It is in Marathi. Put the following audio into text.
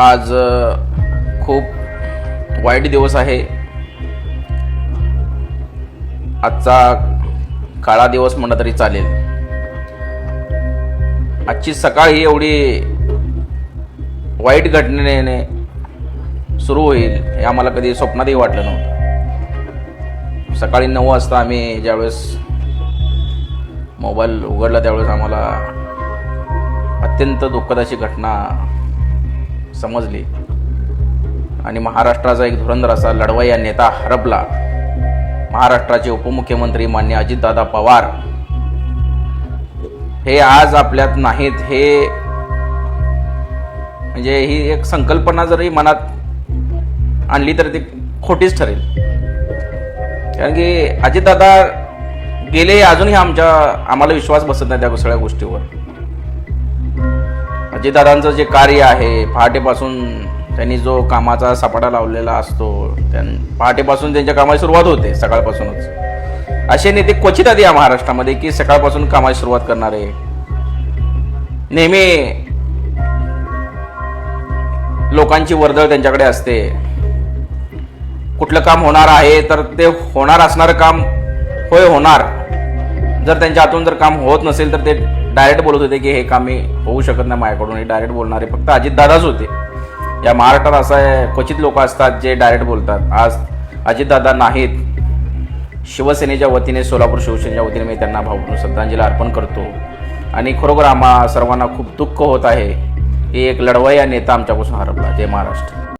आज खूप वाईट दिवस आहे. आजचा काळा दिवस म्हणलं तरी चालेल. आजची सकाळ ही एवढी वाईट घटनेने सुरू होईल हे आम्हाला कधी स्वप्नातही वाटलं नव्हतं. सकाळी नऊ वाजता आम्ही ज्यावेळेस मोबाईल उघडला त्यावेळेस आम्हाला अत्यंत दुःखद अशी घटना समजली. आणि महाराष्ट्राचा एक धुरंधर असा लढवय्या नेता हरपला. महाराष्ट्राचे उपमुख्यमंत्री मान्य अजितदादा पवार. हे आज आपल्यात नाहीत हे म्हणजे ही एक संकल्पना जरी मनात आणली तर ती खोटीच ठरेल. कारण की अजितदादा गेले अजूनही आमच्या आम्हाला विश्वास बसत नाही त्या सगळ्या गोष्टीवर. अजितदादांचं जे कार्य आहे पहाटेपासून त्यांनी जो कामाचा सपाटा लावलेला असतो त्यां पहाटेपासून त्यांच्या कामाची सुरुवात होते सकाळपासूनच. असे नेते क्वचित आधी या महाराष्ट्रामध्ये की सकाळपासून कामाची सुरुवात करणारे. नेहमी लोकांची वर्दळ त्यांच्याकडे असते. कुठलं काम होणार आहे तर ते होणार असणारं काम होय होणार. जर त्यांच्या हातून जर काम होत नसेल तर ते डायरेक्ट बोलत होते की हे काम मी होऊ शकत नाही माझ्याकडून. हे डायरेक्ट बोलणारे फक्त अजितदादाच होते. या महाराष्ट्रात असं आहे क्वचित लोक असतात जे डायरेक्ट बोलतात. आज अजितदादा नाहीत. शिवसेनेच्या वतीने सोलापूर शिवसेनेच्या वतीने मी त्यांना भावपूर्ण श्रद्धांजली अर्पण करतो. आणि खरोखर आम्हा सर्वांना खूप दुःख होत आहे. की एक लढवय्या नेता आमच्यापासून हरपला. जय महाराष्ट्र.